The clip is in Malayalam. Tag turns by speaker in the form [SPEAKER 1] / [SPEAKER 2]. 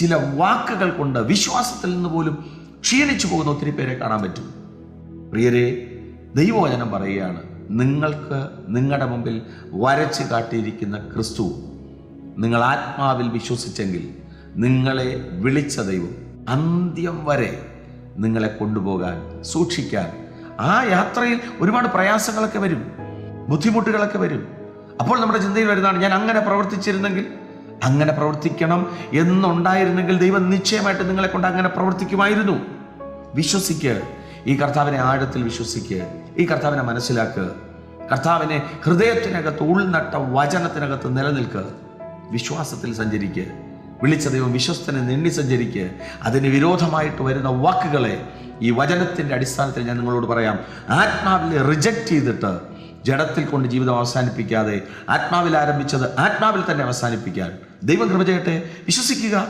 [SPEAKER 1] ചില വാക്കുകൾ കൊണ്ട് വിശ്വാസത്തിൽ നിന്ന് പോലും ക്ഷീണിച്ചു പോകുന്ന ഒത്തിരി പേരെ കാണാൻ പറ്റും. പ്രിയരെ ദൈവവചനം പറയുകയാണ് നിങ്ങൾക്ക് നിങ്ങളുടെ മുമ്പിൽ വരച്ച് കാട്ടിയിരിക്കുന്ന ക്രിസ്തു നിങ്ങൾ ആത്മാവിൽ വിശ്വസിച്ചെങ്കിൽ നിങ്ങളെ വിളിച്ച ദൈവം അന്ത്യം വരെ നിങ്ങളെ കൊണ്ടുപോകാൻ സൂക്ഷിക്കാൻ ആ യാത്രയിൽ ഒരുപാട് പ്രയാസങ്ങളൊക്കെ വരും ബുദ്ധിമുട്ടുകളൊക്കെ വരും. അപ്പോൾ നമ്മുടെ ചിന്തയിൽ വരുന്നതാണ് ഞാൻ അങ്ങനെ പ്രവർത്തിച്ചിരുന്നെങ്കിൽ അങ്ങനെ പ്രവർത്തിക്കണം എന്നുണ്ടായിരുന്നെങ്കിൽ ദൈവം നിശ്ചയമായിട്ട് നിങ്ങളെ കൊണ്ട് അങ്ങനെ പ്രവർത്തിക്കുമായിരുന്നു. വിശ്വസിക്ക്. ഈ കർത്താവിനെ ആഴത്തിൽ വിശ്വസിക്ക്. ഈ കർത്താവിനെ മനസ്സിലാക്ക്. കർത്താവിനെ ഹൃദയത്തിനകത്ത് ഉൾനട്ട വചനത്തിനകത്ത് നിലനിൽക്ക്. വിശ്വാസത്തിൽ സഞ്ചരിക്കുക വിളിച്ച ദൈവം വിശ്വസ്തനെ നെണ്ണി സഞ്ചരിക്കുക അതിന് വിരോധമായിട്ട് വരുന്ന വാക്കുകളെ ഈ വചനത്തിന്റെ അടിസ്ഥാനത്തിൽ ഞാൻ നിങ്ങളോട് പറയാം. ആത്മാവിനെ റിജക്റ്റ് ചെയ്തിട്ട് ജഡത്തിൽ കൊണ്ട് ജീവിതം അവസാനിപ്പിക്കാതെ ആത്മാവിൽ ആരംഭിച്ചത് ആത്മാവിൽ തന്നെ അവസാനിപ്പിക്കാൻ. ദൈവം കൃപ ചെയ്യട്ടെ. വിശ്വസിക്കുക.